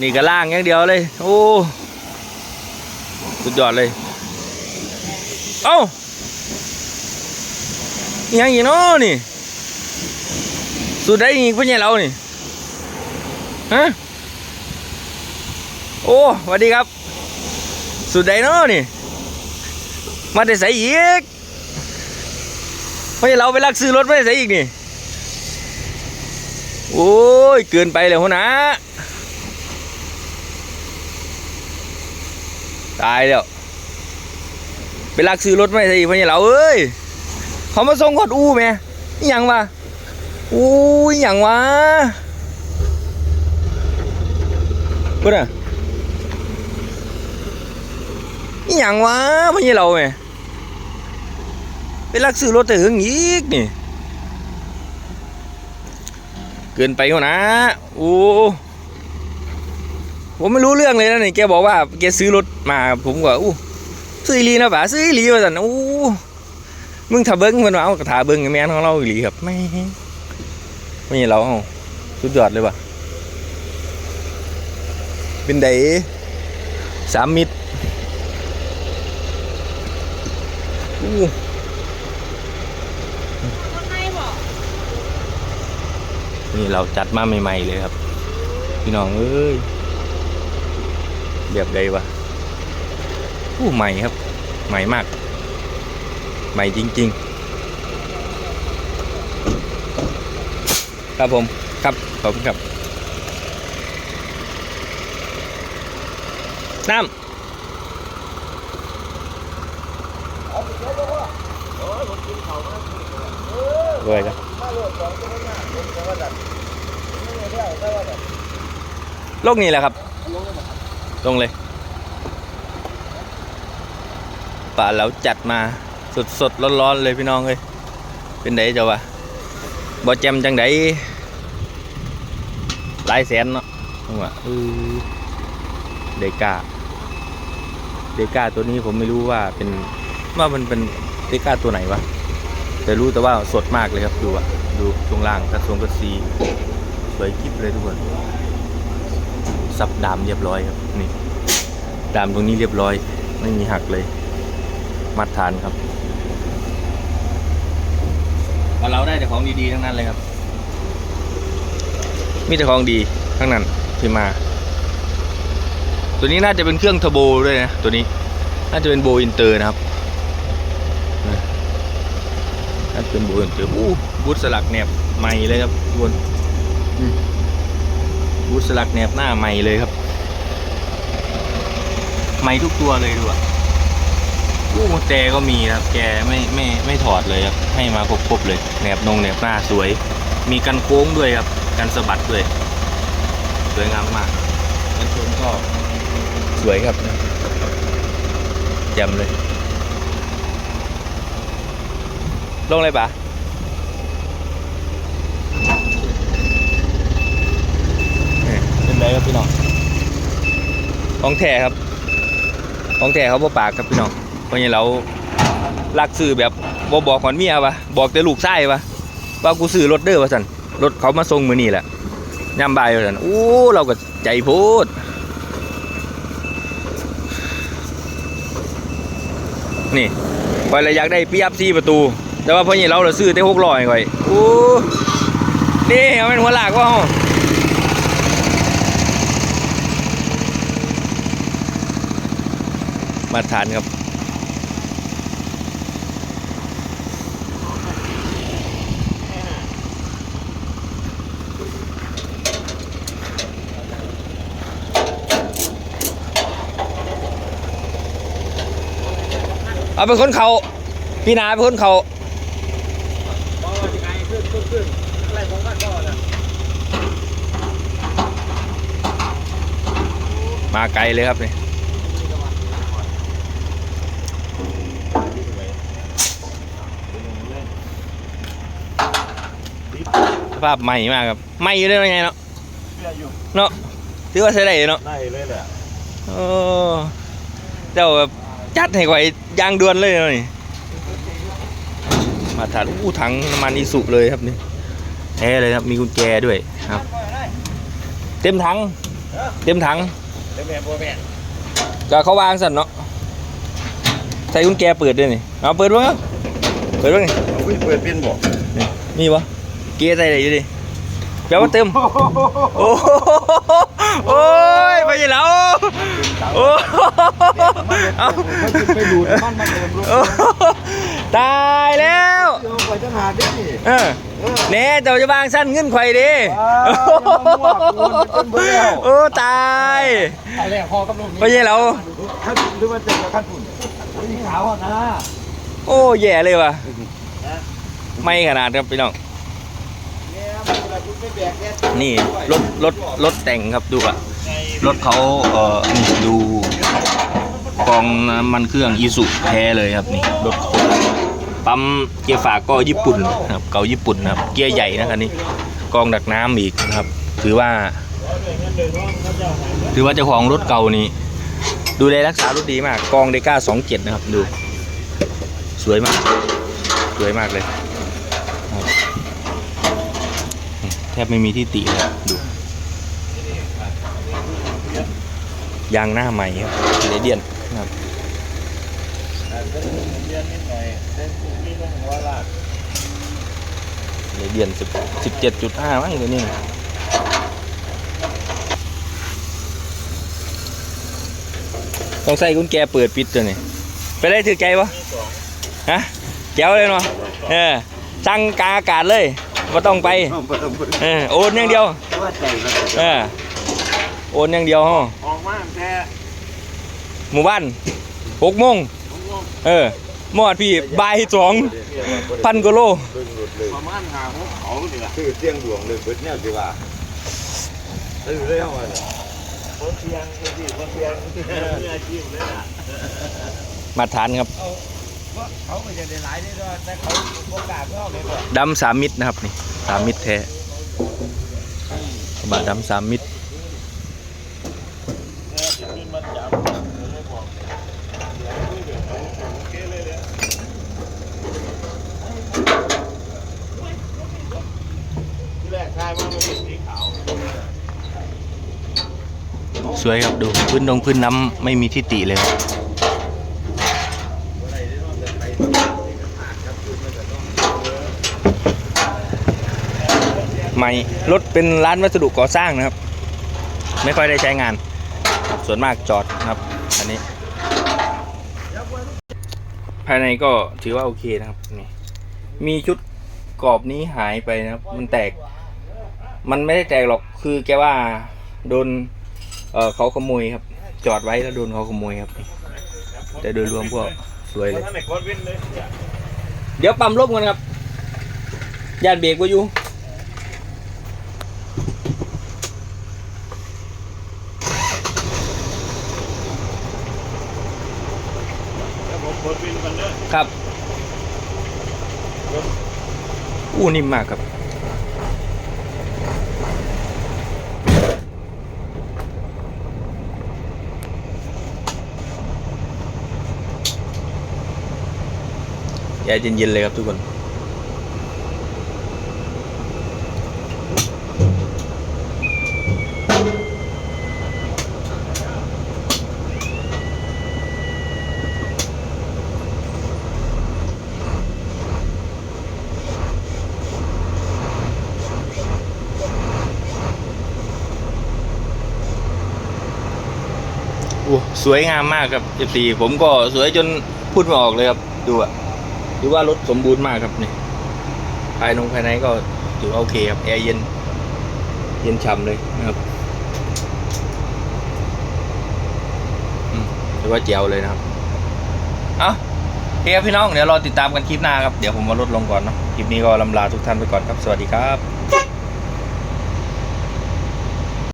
นี่ก็ล่างอย่างเดียวเลย โอ้สุดยอดเลย เอ้ายังอีกเนาะนี่ สุดได้อีกพ่อใหญ่เรานี่ฮะโอ้สวัสดีครับ สุดได้เนาะนี่ มาแต่ใส่อีกพ่อใหญ่เราไปลักซื้อรถไม่ได้ใส่อีกนี่ โอ้ย เกินไปเลยหัวหนะ ตายแล้วไปลักซื้อรถไม่ใส่อีกพ่อใหญ่เราเอ้ยเขามาส่งกอดอู้แม่อิหยังวะอู้อิหยังวะกูน่อิหยังวะพ่อใหญ่เราแม่ไปลักซื้อรถแต่หึงอีกนี่เกินไปหัวนะโอ้ ผมไม่รู้เรื่องเลยนะนี่แกบอกว่าแกซื้อรถมาผมก็อู้ซื้อหลีนะป่าซื้อหลีว่าสันอู้มึงถ้าเบิ้งมันว่าเอากระถาเบิ้งกับแม่นของเราอีหลีครับไม่ไม่ใช่เราเอาสุดยอดเลยว่ะเป็นไดสามมิตรอู้นี่เราจัดมาใหม่ ๆ เลยครับ พี่น้องเอ้ย แบบใดวะอู้ใหม่ครับ ใหม่มาก ใหม่จริง ๆ ครับผมครับขอบคุณครับน้ำด้วยครับโลกนี้แหละครับ ลงเลยป่าเราจัดมาสดสดร้อนๆเลยพี่น้องเลยเป็นไดจ้าวะบอแจมจังไดหลายแสนเนาะผมว่าเออเดกาเดกาตัวนี้ผมไม่รู้ว่าเป็นว่ามันเป็นเดกาตัวไหนวะแต่รู้แต่ว่าสดมากเลยครับดูอะดูช่วงล่างกระทรวงกระซีสวยกิบเลยทุกคน ซับดามเรียบร้อยครับนี่ดามตรงนี้เรียบร้อย ไม่มีหักเลยมัดฐานครับเราได้แต่ของดีๆทั้งนั้นเลยครับ มีแต่ของดีทั้งนั้นที่มา ตัวนี้น่าจะเป็นเครื่องเทอร์โบด้วยนะ ตัวนี้น่าจะเป็นโบอินเตอร์นะครับนะน่าจะเป็นโบอินเตอร์อู้บูทสลักแหนบใหม่เลยครับทุกคนอืม บูสลักแนบหน้าใหม่เลยครับ ใหม่ทุกตัวเลยดูอะอู้แต่ก็มีครับ แกไม่ไม่ไม่ถอดเลยครับ ให้มาครบๆเลยแนบนงแนบหน้าสวย มีกันโค้งด้วยครับ กันสะบัดด้วย สวยงามมากกันชนก็สวยครับแจ่มเลย ลงเลยปะ เป็นไรครับพี่น้องของแท้ครับ ของแท้เขาบ่ปากครับพี่น้องเพราะงั้เราลักซื้อแบบบ่บอกก่อนเมียปะบอกแต่ลูกไส้ปะว่ากูซื้อรถเด้อว่าสันรถเขามาส่งมือนี่แหละย่ำบายว่าสันโอ้เราก็ใจโพดนี่คอยเลยอยากได้ปีอัพซีประตู แต่ว่าเพราะงี้เราเราซื้อแต่หกร้อยก่อยโอ้นี่เอาเป็นหัวหลากว่า มาทานครับเอาเป็นคนเขาพี่นาเป็นคนเขามาไกลเลยครับนี่ ภาพใหม่มากครับใหม่อยู่ได้ยังไงเนาะเชื่ออยู่เนาะถือว่าใช้ได้เนาะได้เลยแหละโอ้เจ้าแบบจัดให้ก่อยยางด่วนเลยเนาะนี่มาถานอู้ถังน้ำมันอีสุเลยครับนี่แท้เลยครับมีกุญแจด้วยครับ เต็มถังเต็มถังเดี๋ยวแม่บ่แม่ก็เขาวางสั่นเนาะใส่กุญแจเปิดด้วยนี่เอาเปิดบ้างเปิดบ้างนี่เอาขึ้นเปิดเป็นบ่นี่มีปะ เกียร์ใส่ไหนอยู่ดิแปลว่าเต็มโอ้โหโอ้ยไปยังแล้วโอ้เอาไปดูดมันมันเดิมลูกโอ้ตายแล้วเดี๋ยวไปจังหาเด้นี่เออเน่เจ้าจะวางสั้นเงินไข่ดิโอ้ตายอะไรคอกับลูกไปยังแล้วขั้นหรือว่าจะขั้นปุ่นนี่ขาวอะนะโอ้แย่เลยว่ะไม่ขนาดครับพี่น้องเนี่ยมั นเวลาคุณไปแบกเนี่ยนี่รถรถรถแต่งครับดูอะรถเขาเอ่อนี่ดูกองน้ำมันเครื่องอีสุแท้เลยครับนี่รถปั๊มเกียร์ฝากก็ญี่ปุ่นนะครับเก่าญี่ปุ่นนะครับเกียร์ใหญ่นะคันนี้กองดักน้ำอีกนะครับ ถือว่า ถือว่าเจ้าของรถเก่านี่ดูแลรักษารถดีมากกองเดก้าสองเจ็ดนะครับดู สวยมาก สวยมากเลยครับแท บไม่มีที่ติเลยดูยางหน้าใหม่ครับเรเดียนนะครับเรียนนิดหน่อยแต่นี่ต้องหัวลเดียนสิบสิบเจ็ดจุดห้ามั้งตัวนี้ต้องใส่กุญแจเปิดปิดตัวนี้ไปได้ถือใจปะฮะแจ๋วเลยเนาะเออสั่งกลางอากาศเลย ไม่ต้องไปบ่ต้องบ่เออโอนอย่างเดียวว่าใจมันเออโอนอย่างเดียวฮะออกมาแต่หมู่บ้านหกโมงเออหมอดพี่บ่ายสองพันกว่าโลเบิ่งหลุดเลยประมาณหาหัวเขานี่ล่ะคือเสียงดวงเลยเบิดแนวสิว่าเออเลยเอาว่าคนเสียงคนที่คนเสียงมืออาชีพเลยน่ะมาทานครับ เขาไม่จะได้หลายนี่ด้วยแต่เขาโอกาสเขาเลยบ่ดำสามมิตรนะครับนี่สามมิตรแท้กระบะดำสามมิตรสวสวยครับดูพื้นดงพื้นน้ำไม่มีที่ติเลยครับ ใหม่ รถเป็นร้านวัสดุก่อสร้างนะครับ ไม่ค่อยได้ใช้งาน ส่วนมากจอดนะครับ อันนี้ ภายในก็ถือว่าโอเคนะครับนี่มีชุดกรอบนี้หายไปนะครับ มันแตก มันไม่ได้แตกหรอก คือแกว่าโดนเเขาขโมยครับ จอดไว้แล้วโดนเขาขโมยครับ แต่โดยรวมก็สวยเลยท่านไหนโคตรวินเลยเดี๋ยวปั๊มลบกันครับยานเบรกไว้อยู่ คตรวินกันเด้อครับอู้นิ่มมากครับ แอร์เย็นๆเลยครับทุกคน สวยงามมากครับ F4 ผมก็สวยจนพูดไม่ออกเลยครับ ดูอะดูว่ารถสมบูรณ์มากครับนี่ภายนงภายในก็ถือว่าโอเคครับแอร์เย็น เย็นฉ่ำเลยนะครับถือว่าเจ๋วเลยนะครับเอาเคครับพี่น้องเดี๋ยวรอติดตามกันคลิปหน้าครับ เดี๋ยวผมมาลดลงก่อนเนาะคลิปนี้ก็ลำลาทุกท่านไปก่อนครับ สวัสดีครับ